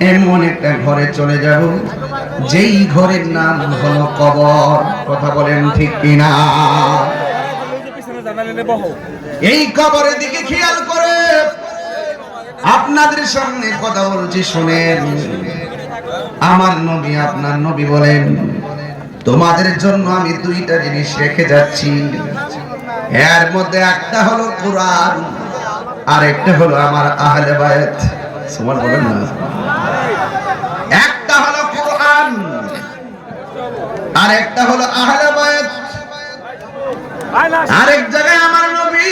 এমন একটা ঘরে চলে যাব, যেই ঘরের নাম হলো কবর। কথা বলেন ঠিক কিনা? এই কবরের দিকে খেয়াল করে। আপনাদের সামনে কথা বলছি, শুনেন। আমার নবী, আপনার নবী বলেন, তোমাদের জন্য আমি দুইটা জিনিস রেখে যাচ্ছি। এর মধ্যে একটা হলো কোরআন আর একটা হলো আমার আহলে বায়াত সমান বলেন না একটা হলো কোরআন আর একটা হলো আহলে আরেক জায়গায় আমার নবী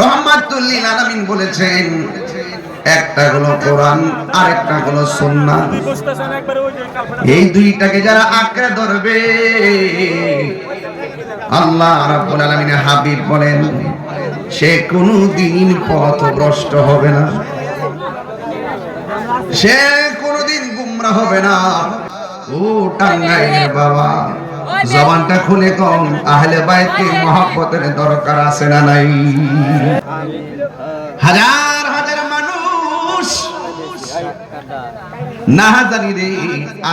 রহমাতুল্লিল আলামিন বলেছেন, একটা হলো কোরআন, আরেকটা হলো সুন্নাহ। এই দুইটাকে যারা আঁকড়ে ধরবে, আল্লাহ রাব্বুল আলামিনের হাবিব বলেন, সে কোনো দিন পথভ্রষ্ট হবে না। সে কোনোদিন গুমরা হবে না। ও বাবা। জবানটা খুলে কম, আহলে মহব্বতের দরকার আছে না নাই? হাজার হাজার মানুষ না জানি রে,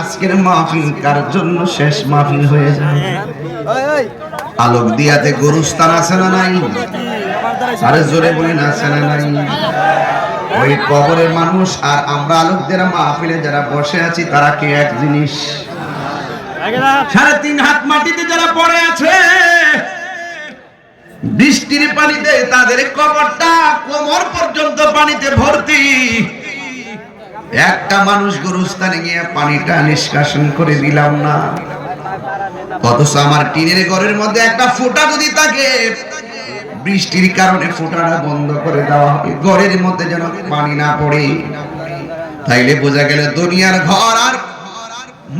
আজকের মাহফিল কার জন্য শেষ মাহফিল হয়ে যায়? আলোক দিয়াতে গরুস্থান আছে না নাই? আরে জোরে বলি না আছে না নাই? ওই কবরের মানুষ আর আমরা আলোকদের মাহফিলে যারা বসে আছি, তারা কি এক জিনিস? সাড়ে তিন হাত মাটিতে যারা পড়ে আছে বৃষ্টির পানিতে তাদের কবরটা কোমর পর্যন্ত পানিতে ভর্তি। একটা মানুষ গরুস্থানে গিয়ে পানিটা নিষ্কাশন করে দিলাম না। অথচ আমার টিনের ঘরের মধ্যে একটা ফোঁটা যদি থাকে বৃষ্টির কারণে ফোঁটাটা বন্ধ করে দেওয়া হবে। ঘরের মধ্যে যেন পানি না পড়ে। তাইলে বোঝা গেল দুনিয়ার ঘর আর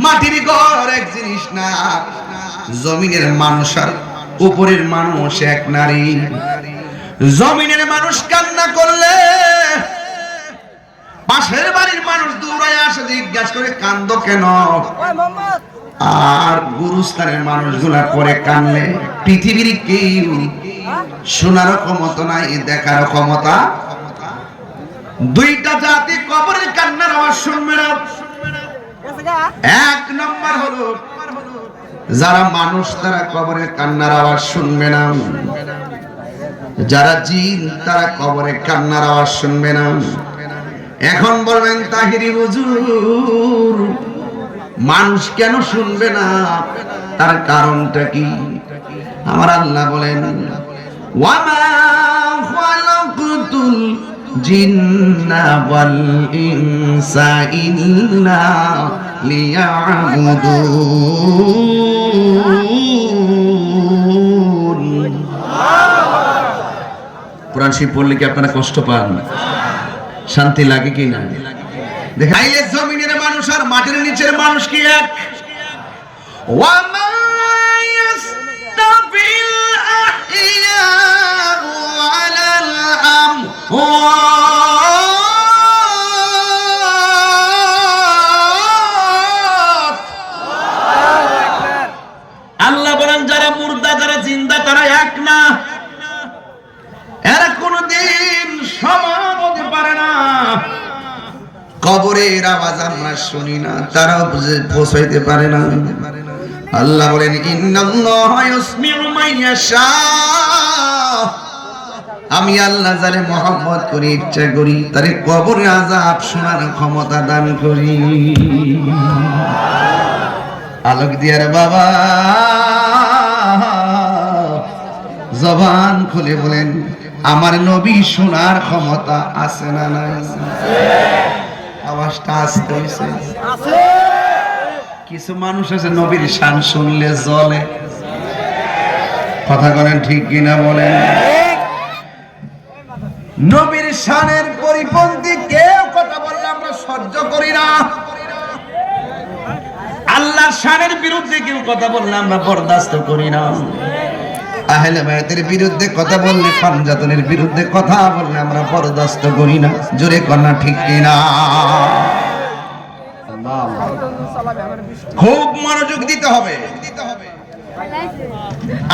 মাটির ঘর এক জিনিস না। জমিনের মানুষ আর উপরের মানুষ এক নারী। জমিনের মানুষ কান্না করলে পাশের বাড়ির মানুষ দৌড়ায় আসে জিজ্ঞাসা করে, কান্দ কেন? আর গুরুস্থানের মানুষগুলা পরে কানলে, পৃথিবীর কেউ শোনার ক্ষমতা নাই দেখার ক্ষমতা। দুইটা জাতি কবরের কান্নার আওয়াজ শুনবে না। এক নম্বর হলো, যারা মানুষ তারা কবরের কান্নার আওয়াজ শুনবে না। যারা জিন তারা কবরের কান্নার আওয়াজ শুনবে না। এখন বলবেন, তাহিরি হুজুর মানুষ কেন শুনবে না? তার কারণটা কি? আমার আল্লাহ বলেন কোরআন পড়লে কি আপনারা কষ্ট পান? শান্তি লাগে কি না? দেখাইলে মানুষ আর মাটির নিচের মানুষ কি এক? আল্লাহ বলেন, যারা মুর্দা, যারা জিন্দা, তারা এক না। এরা কোনদিন সমান হতে পারে না। কবরের আওয়াজ আমরা শুনি না, তারাও বুঝে পৌঁছাইতে পারে না। আল্লাহ বলেন আমি আল্লাহ যারে মোহাম্মদ করি, ইচ্ছা করি, তারে কবরে আযাব শোনার ক্ষমতা দান করি। আলোক দিয়ার বাবা। জবান খুলে বলেন, আমার নবী শোনার ক্ষমতা আছে না নাই? আওয়াজটা আসতে হয়েছে। কিছু মানুষ আছে নবীর শান শুনলে জলে কথা বলেন ঠিক কিনা বলেন? নবীর শানের পরিপন্থী কেউ কথা বললে আমরা সহ্য করি না। আল্লাহর শানের বিরুদ্ধে কেউ কথা বললে আমরা বরদাস্ত করি না। আহলে বায়াতের বিরুদ্ধে কথা বললে পাঞ্জাতনের বিরুদ্ধে কথা বললে আমরা বরদাস্ত করি না। জোরে কন্যা, ঠিক কিনা? খুব মনোযোগ দিতে হবে।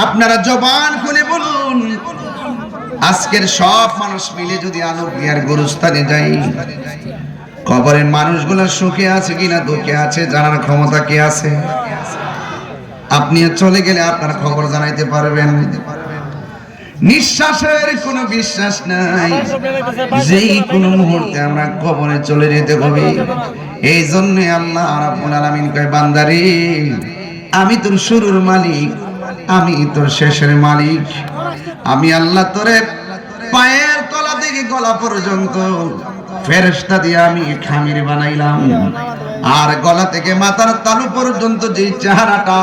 আপনারা জবান খুলে বলুন, আজকের সব মানুষ মিলে যদি আলোক দিয়ার গরুস্থানে যাই, কবরের মানুষগুলো সুখে আছে কিনা, দুঃখে আছে, জানার ক্ষমতা কে আছে? আপনি চলে গেলে আপনার খবর জানাইতে পারবেন। নিঃশ্বাসের কোনো বিশ্বাস নাই। যেই কোনো মুহূর্তে আমরা কবরে চলে যেতে হবে। এই জন্য আল্লাহ রাব্বুল আলামিন কয়, বান্দারে, আমি তোর শুরুর মালিক, আমি তোর শেষের মালিক। আমি আল্লাহ তোরে পায়ের তলা থেকে গলা পর্যন্ত ফেরেশতা দিয়ে আমি খামির বানাইলাম। আর গলা থেকে মাথার তালু পর্যন্ত যে চেহারাটা,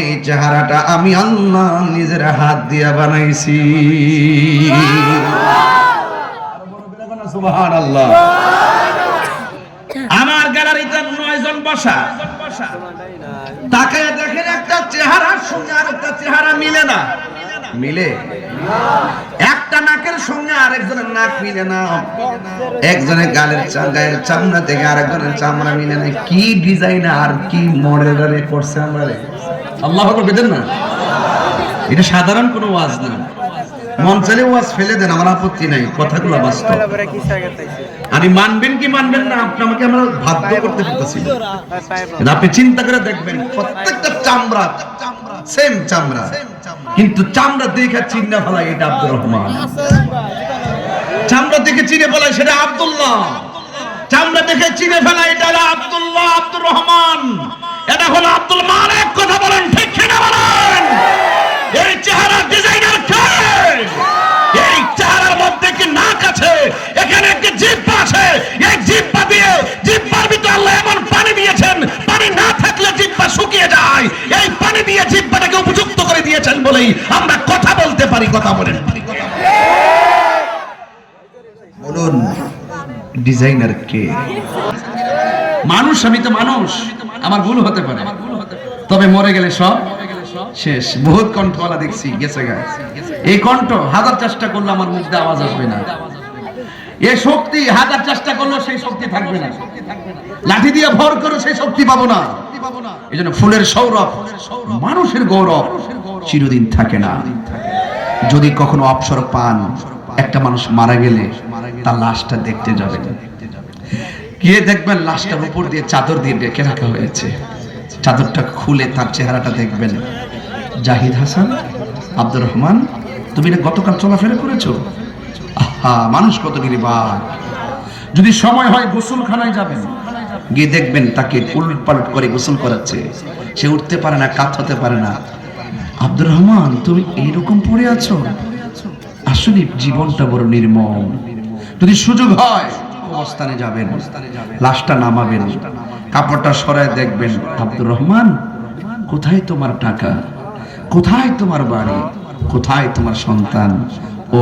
এই চেহারাটা আমি আল্লাহ নিজের হাত দিয়া বানাইছি। আমার গ্যালারিতে নয় জন বসা। তাকে দেখেন একটা চেহারার সঙ্গে আর একটা চেহারা মিলে না। মিলে একটা নাকের সঙ্গে আরেকজনের নাক মিলে না। একজনের গালের গায়ের চামড়া থেকে আরেকজনের চামড়া মিলে না। কি ডিজাইন আর কি মডেলারে করছে আমরা আল্লাহ বেদেন না? এটা সাধারণ কোনো ওয়াজ না। মন চাইলে ওয়াজ ফেলে দেন, আমার আপত্তি নাই, কথাগুলো বাস্তব। আমি মানবেন কি মানবেন না, আপনি আমাকে আমরা বাধ্য করতে পারতেছি আপনি চিন্তা করে দেখবেন, প্রত্যেকটা চামড়া সেম চামড়া কিন্তু চামড়া দেখে চিন্না ফেলায় এটা আব্দুর রহমান। চামড়া দেখে চিনে ফেলায় সেটা আব্দুল্লাহ। চামড়া দেখে চিনে ফেলায় এটা আব্দুল্লাহ আব্দুর রহমান। এটা হলো আব্দুল মালিক, কথা বলেন ঠিক কিনা বলেন? পারি কথা বলেন। বলুন ডিজাইনার কে? মানুষ, আমি তো মানুষ। আমার ভুল হতে পারে। তবে মরে গেলে সব শেষ। বহুত কণ্ঠওয়ালা দেখছি, গেছে গা। এই কণ্ঠ, হাজার চেষ্টা করলে আমার মুখ দিয়ে আওয়াজ আসবে না। এ শক্তি, হাজার চেষ্টা করলেও সেই শক্তি থাকবে না। লাঠি দিয়ে ভর করে সেই শক্তি পাবো না। এই জন্য ফুলের সৌরভ, মানুষের গৌরব চিরদিন থাকে না। যদি কখনো অবসর পান, একটা মানুষ মারা গেলে তার লাশটা দেখতে যাবেন গিয়ে দেখবেন লাশটার উপর দিয়ে চাদর দিয়ে ডেকে রাখা হয়েছে। চাদরটা খুলে তার চেহারাটা দেখবেন। জাহিদ হাসান, আব্দুর রহমান, তুমি না গতকাল চলাফেরা করেছ? আহা, মানুষ কত নির্বাক যদি সময় হয় গোসলখানায় যাবেন। গিয়ে দেখবেন তাকে উলট পালট করে গোসল করাচ্ছে। সে উঠতে পারে না কাত হতে পারে না। আব্দুর রহমান, তুমি এইরকম পড়ে আছো? আসলে জীবনটা বড় নির্মম। যদি সুযোগ হয় অবস্থানে যাবেন। লাশটা নামাবেন। কাপড়টা সরায় দেখবেন, আব্দুর রহমান, কোথায় তোমার টাকা? কোথায় তোমার বাড়ি? কোথায় তোমার সন্তান? ও,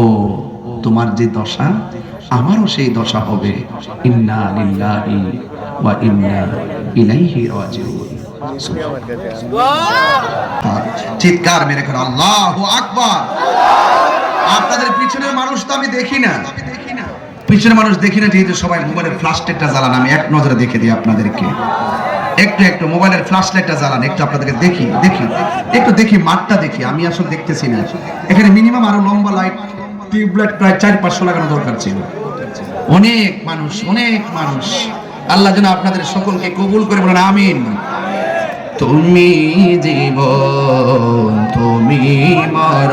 তোমার যে দশা, আমারও সেই দশা হবে। ইন্না লিল্লাহি ওয়া ইন্না ইলাইহি রাজিউন। চিৎকার মেরে করে আল্লাহু আকবার! আপনাদের পিছনের মানুষ তো আমি দেখি না। পিছনের মানুষ দেখি না, যেহেতু সবাই মোবাইলের ফ্ল্যাশ লাইটটা জ্বালান। আমি এক নজরে দেখে দিই আপনাদেরকে। একটু একটু, মোবাইলের ফ্ল্যাশ লাইটটা জ্বালান, একটু আপনাদেরকে দেখি দেখি। একটু দেখি, মাঠটা দেখি, আমি আসলে দেখতেছি না। এখানে মিনিমাম আরও লম্বা লাইট টিউবলাইট প্রায় চার পাঁচশো লাগানো দরকার ছিল। অনেক মানুষ অনেক মানুষ। আল্লাহ যেন আপনাদের সকলকে কবুল করে বলেন, আমিন। তুমি জীবন তুমি মর